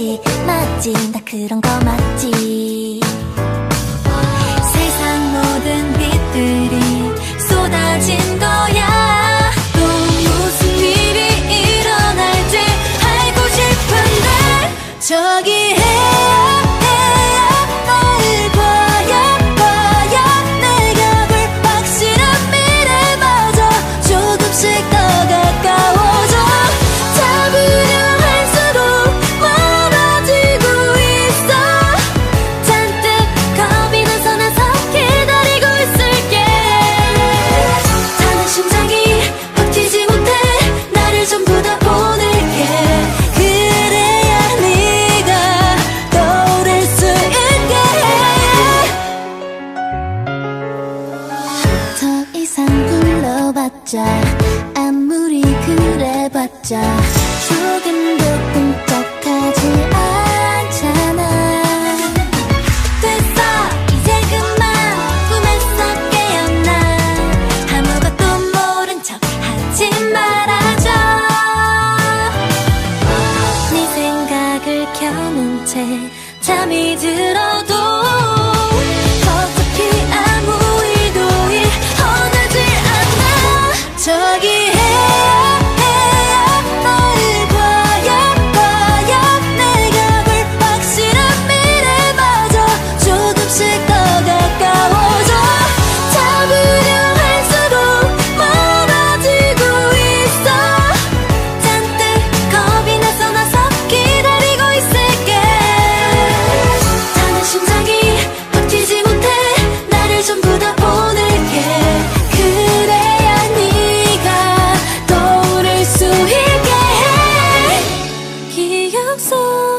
맞지? 맞지? 나 그런 거 맞지? 그래봤자 아무리 그래봤자 조금도 꿈쩍하지 않잖아. 됐어 이제 그만. 꿈에서 깨어나. 아무것도 모른 척 하지 말아줘. 네 생각을 켜놓은 채 잠이 들어도 so